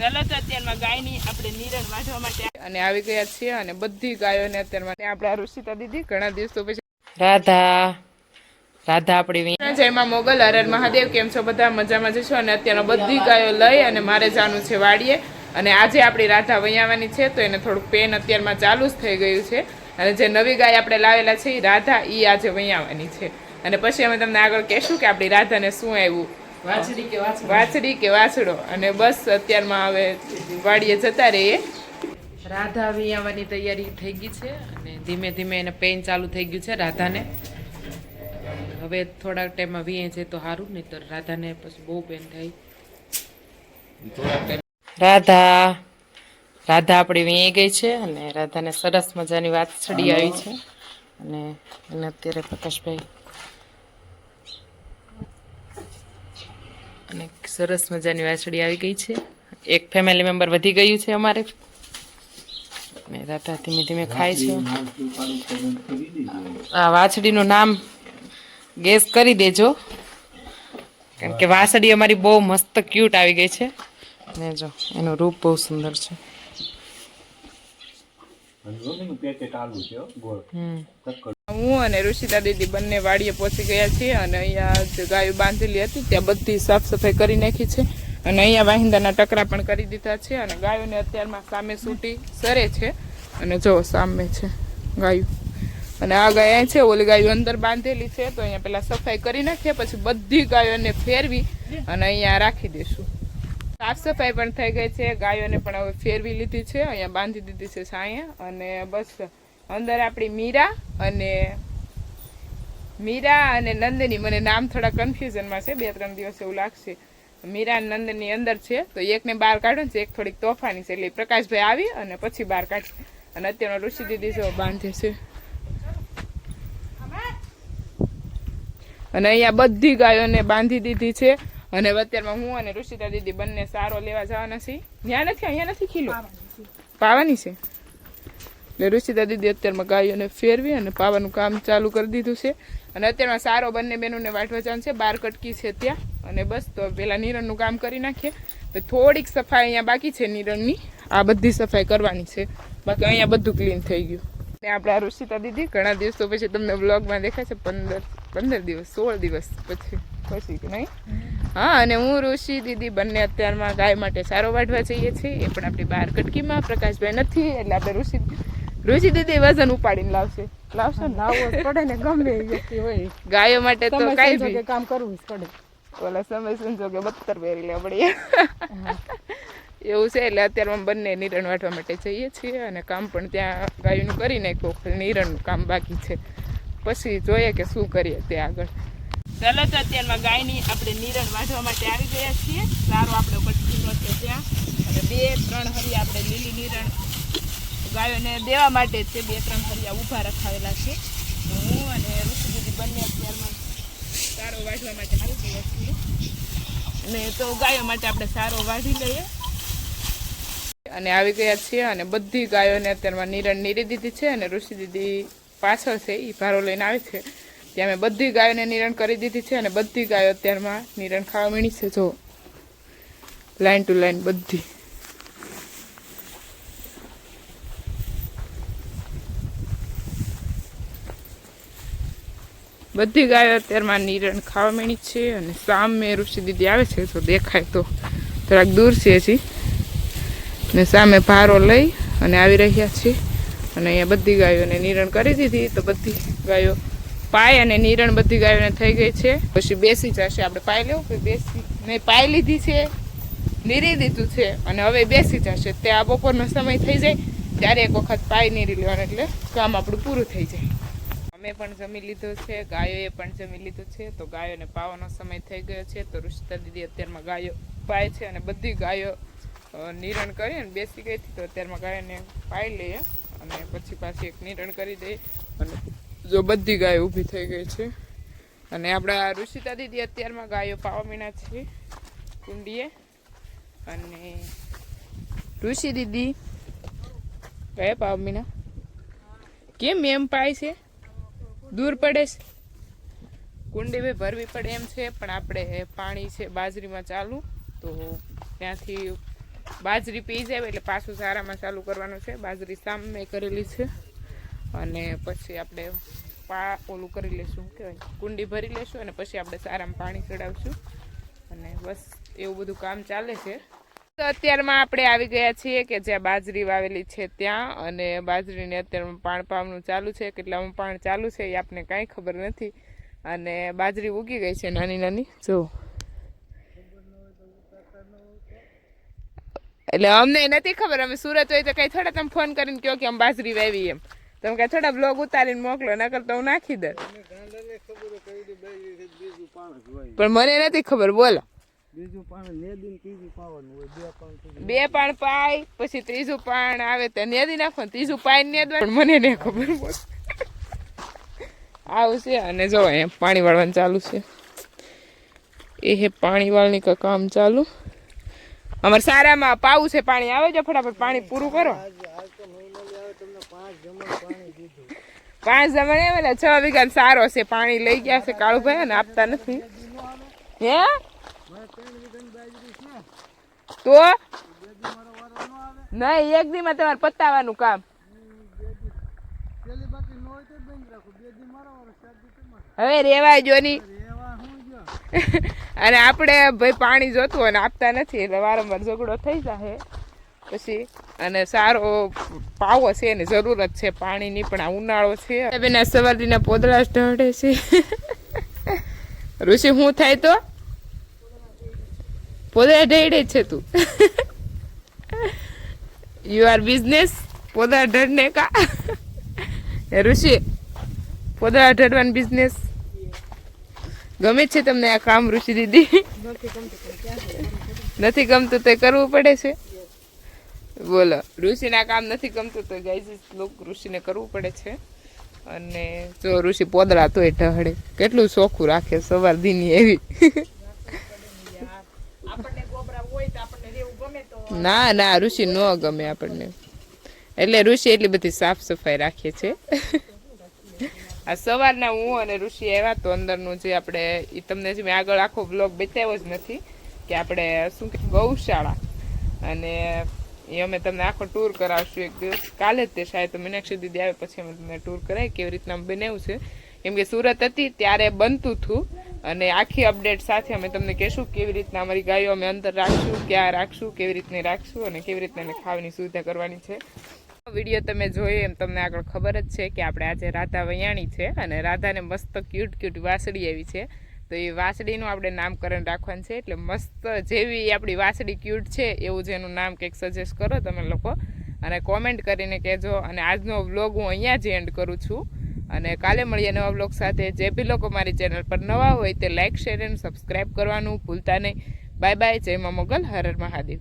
ચાલો તો અત્યારમાં ગાયની આપણે નિરણ વાઢવા માટે અને આવી ગયા છીએ અને બધી ગાયોને અત્યારમાં આપણે ઋષિતા દીદી ઘણા દિવસો પછી રાધા. રાધા આપણી જયમાં મોગલ હરર મહાદેવ કેમ છો બધા? મજામાં જશો અને અત્યારમાં બધી ગાયો લઈ અને મારે જવાનું છે વાડીએ. અને આજે આપણી રાધા વૈયાવાની છે તો એને થોડુંક પેન અત્યારમાં ચાલુ જ થઈ ગયું છે. અને જે નવી ગાય આપણે લાવેલા છે એ રાધા એ આજે વૈયાવાની છે. અને પછી અમે તમને આગળ કહેશું કે આપણી રાધાને શું આવ્યું વાછડી કે વાછડી? વાછડી કે વાછડો. અને બસ અત્યારમાં હવે વાડીએ જતા રહીએ. રાધા વિયાવાની તૈયારી થઈ ગઈ છે અને ધીમે ધીમે એને પેન ચાલુ થઈ ગયું છે રાધાને. હવે થોડાક ટાઈમમાં વીએ છે તો સારું નહીં તો રાધાને પછી બહુ પેન થાય. રાધા રાધા આપણી વીએ ગઈ છે અને રાધાને સરસ મજાની વાછડી આવી છે. અને એને અત્યારે પ્રકાશભાઈ અને સરસ મજાની વાછડી આવી ગઈ છે. એક ફેમિલી મેમ્બર વધી ગયું છે અમારે. અને રાતા ધીમે ધીમે ખાય છે. આ વાછડીનું નામ ગેસ કરી દેજો. કારણ કે વાછડી અમારી બહુ મસ્ત ક્યુટ આવી ગઈ છે. ને જો એનું રૂપ બહુ સુંદર છે. હું અને ઋષિતા દીદી બંને વાડીએ પહોંચી ગયા છીએ અને અહીંયા જે ગાયો બાંધેલી હતી ત્યાં બધી સાફ સફાઈ કરી નાખી છે અને અહીંયા વાહિંદાના ટકરા પણ કરી દીધા છે અને ગાયોને અત્યારમાં સામે સૂટી સરે છે અને જો સામે છે ગાયું. અને આ ગાય છે, ઓલી ગાયો અંદર બાંધેલી છે, તો અહીંયા પેલા સફાઈ કરી નાખીએ, પછી બધી ગાયોને ફેરવી અને અહીંયા રાખી દઈશું. સાફ સફાઈ પણ થઈ ગઈ છે, ગાયોને પણ હવે ફેરવી લીધી છે, અહીંયા બાંધી દીધી છે સાયા અને બસ અંદર આપણી મીરા અને મીરા અને નંદની. મને નામ થોડા કન્ફ્યુઝનમાં છે બે ત્રણ દિવસ એવું લાગશે. મીરા અને નંદની અંદર છે તો એકને બહાર કાઢો ને એક થોડીક તોફાની છે. એટલે પ્રકાશભાઈ આવી અને પછી બહાર કાઢશે. અને અત્યારનો ઋષિ દીદી જો બાંધે છે. અને અહીંયા બધી ગાયોને બાંધી દીધી છે. અને અત્યારમાં હું અને ઋષિતા દીદી બંને સારો લેવા જવાના છીએ. ત્યાં નથી અહીંયા નથી ખીલો? પાવાની છે? એટલે ઋષિતા દીદી અત્યારમાં ગાયોને ફેરવી અને પાવાનું કામ ચાલુ કરી દીધું છે. અને અત્યારમાં સારો બંને બહેનોને વાટવા જવાનું છે, બાર કટકી છે ત્યાં. અને બસ તો પેલા નિરણનું કામ કરી નાખીએ. તો થોડીક સફાઈ અહીંયા બાકી છે નિરણની. આ બધી સફાઈ કરવાની છે. બાકી અહીંયા બધું ક્લીન થઈ ગયું. ને આપણે ઋષિતા દીદી ઘણા દિવસો પછી તમને બ્લોગમાં દેખાય છે, પંદર પંદર દિવસ, સોળ દિવસ પછી. પછી કે નહીં? હા, અને હું ઋષિ દીદી બંને અત્યારમાં ગાય માટે સારો વાઢવા જઈએ છીએ. એ પણ આપણી બહાર કટકીમાં, પ્રકાશભાઈ નથી, એટલે આપણે ઋષિ ઋષિ દીદી વજન ઉપાડીને લાવશે. લાવશે ને? લાવવો જ પડે ને ગમે એ વ્યક્તિ હોય. ગાયો માટે તો કાંઈ બી. કામ કરવું જ પડે. ઓલા સમય સંજોગે બત્તર પહેરી લેવા પડીએ એવું છે એટલે અત્યારમાં બંને નિરણ વાટવા માટે જઈએ છીએ અને કામ પણ ત્યાં ગાયોનું કરી નાખ્યું. ખાલી નિરણનું કામ બાકી છે. પછી જોઈએ કે શું કરીએ તે આગળ. ચાલો તો અત્યારમાં ગાયની આપણે નિરણ વાઢવા માટે આવી ગયા છીએ. સારો આપણે કટકીનો છે ત્યાં. અને બે ત્રણ હરી આપણે લીલી નિરણ ગાયોને દેવા માટે તે બે ત્રણ હરિયા ઊભા રખાવેલા છે. હું અને ઋષિદીદી બંને અત્યારમાં સારો વાઢવા માટે આવી ગયા છીએ અને તો ગાયો માટે આપણે સારો વાઢી લઈએ. અને આવી ગયા છીએ અને બધી ગાયોને અત્યારમાં નિરણ નીરી દીધી છે અને ઋષિ દીદી પાછળ છે એ ભારો લઈને આવે છે. ત્યાં મેં બધી ગાયોને નિરણ કરી દીધી છે અને બધી ગાયો અત્યારમાં નિરણ ખાવા મીણી છે. જો લાઈન ટુ લાઈન બધી. બધી ગાયો અત્યારમાં નિરણ ખાવા માંડી છે અને સામે ઋષિ દીદી આવે છે, તો દેખાય તો થોડાક દૂર છે હજી. ને સામે ભારો લઈ અને આવી રહ્યા છીએ અને અહીંયા બધી ગાયોને નિરણ કરી દીધી, તો બધી ગાયો પાય અને નિરણ બધી ગાયોને થઈ ગઈ છે. પછી બેસી જશે, આપણે પાય લેવું કે બેસી? મેં પાય લીધી છે, નીરી દીધું છે, અને હવે બેસી જશે. તે આ બપોરનો સમય થઈ જાય, ત્યારે એક વખત પાય નીરી લેવાનું, એટલે કામ આપણું પૂરું થઈ જાય. અમે પણ જમી લીધો છે, ગાયોએ પણ જમી લીધું છે. તો ગાયોને પાવાનો સમય થઈ ગયો છે. તો ઋષિતા દીદી અત્યારમાં ગાયો પાય છે અને બધી ગાયો નિરણ કરી અને બેસી ગઈ હતી. તો અત્યારમાં ગાયોને પાઈ લઈએ અને પછી પાછી એક નિરણ કરી દઈએ અને જો બધી ગાયો ઊભી થઈ ગઈ છે. અને આપણા ઋષિતા દીદી અત્યારમાં ગાયો પાવા મીણા છે કુંડીએ. અને ઋષિ દીદી કયા પાવા મીણા? કેમ એમ પાય છે? દૂર પડે છે. કુંડી બી ભરવી પડે એમ છે, પણ આપણે પાણી છે બાજરીમાં ચાલુ, તો ત્યાંથી બાજરી પી જાય એટલે પાછું સારામાં ચાલુ કરવાનું છે. બાજરી સામે કરેલી છે અને પછી આપણે પા ઓલું કરી લેશું કહેવાય, કુંડી ભરી લેશું અને પછી આપણે સારામાં પાણી ચડાવશું. અને બસ એવું બધું કામ ચાલે છે. તો અત્યારમાં આપણે આવી ગયા છીએ કે જ્યાં બાજરી વાવેલી છે ત્યાં અને બાજરીને અત્યારમાં પાણ પાવાનું ચાલુ છે. કેટલામાં પાણ ચાલુ છે એ આપણને કાંઈ ખબર નથી. અને બાજરી ઉગી ગઈ છે નાની નાની. જો. એટલે અમને નથી ખબર અમે સુરત હોય તો કંઈ થોડા તમે ફોન કરીને કહો કે અમે બાજરી વાવી એમ. તમે કાંઈ થોડા બ્લોગ ઉતારીને મોકલો નકર તો હું નાખી દઉં. પણ મને નથી ખબર બોલો. બીજું પાણી નેદીને ત્રીજું પાવાનું હોય બે પાણ બે પાણ પાય પછી ત્રીજું પાણ આવે તો નેદી નાખો ત્રીજું પાય નેદવા પણ મને નહીં ખબર આવું છે અને જો અહીંયા પાણી વાળવાનું ચાલુ છે. એ હે પાણી વાળની કામ ચાલુ. અમારે સારામાં પાવું છે પાણી. આવે છે ફટાફટ પાણી પૂરું કરો. પાંચ જમણે આવે ને છ વીઘા સારો છે. પાણી લઈ ગયા છે કાળુભાઈ અને આપતા નથી. હે? તો? દી નહીં એક દીમાં તમારે પતાવાનું કામ. દી દી હવે રેવાય જો ની. અને આપણે ભાઈ પાણી જોતું અને આપતા નથી, એટલે વારંવાર ઝઘડો થઈ જાય પછી, અને સારો પાવો છે ને, જરૂરત છે પાણીની, પણ આ ઉનાળો છે. બેના સવારીના પોદળા ઢળે છે. ઋષિ શું થાય તો? પોદળા અઢળે છે તું. યુ આર બિઝનેસ પોદળા અઢળને કા? ઋષિ પોદળા અઢળવાનું બિઝનેસ ગમે છે તમને આ કામ ઋષિ દીદી? નથી ગમતું તે કરવું પડે છે? બોલો. ઋષિના કામ નથી ગમતું તો ગાઈઝ લોક ઋષિને કરવું પડે છે. અને જો ઋષિ પોદળા તોય ઢહળે. કેટલું ચોખ્ખું રાખે સવાર દીની એવી. ના ના, ઋષિ ન ગમે આપણને. એટલે ઋષિ એટલી બધી સાફ સફાઈ રાખીએ છે. આ સવારના હું અને ઋષિ આવ્યા તો અંદરનું જે આપણે એ તમને જે મેં આગળ આખો બ્લોગ બતાવ્યો જ નથી, કે આપણે શું કે ગૌશાળા. અને એ અમે તમને આખો ટૂર કરાવશું એક દિવસ. કાલે જ તે શાયદ મીનાક્ષી દીદી આવે, પછી અમે તમને ટૂર કરાવી કેવી રીતના બનાવ્યું છે. કેમ કે સુરત હતી, ત્યારે બનતું હતું. અને આખી અપડેટ સાથે અમે તમને કહેશું કેવી રીતના અમારી ગાયો અમે અંદર રાખશું, ક્યાં રાખશું, કેવી રીતની રાખશું અને કેવી રીતના એને ખાવાની સુવિધા કરવાની છે. વીડિયો તમે જોઈએ એમ તમને આગળ ખબર જ છે કે આપણે આજે રાધા વૈયાણી છે અને રાધાને મસ્ત ક્યુટ ક્યુટ વાસળી આવી છે. તો એ વાસળીનું આપણે નામકરણ રાખવાનું છે એટલે મસ્ત જેવી આપણી વાસળી ક્યુટ છે એવું જ એનું નામ કંઈક સજેસ્ટ કરો તમે લોકો. અને કોમેન્ટ કરીને કહેજો. અને આજનો વ્લોગ હું અહીંયા જ એન્ડ કરું છું. અને કાલે મળીએ નવા બ્લોગ સાથે. જે બી લોકો મારી ચેનલ પર નવા હોય તે લાઇક શેર એન્ડ સબસ્ક્રાઈબ કરવાનું ભૂલતા નહીં. બાય બાય જય મા મોગલ. હરર હર મહાદેવ.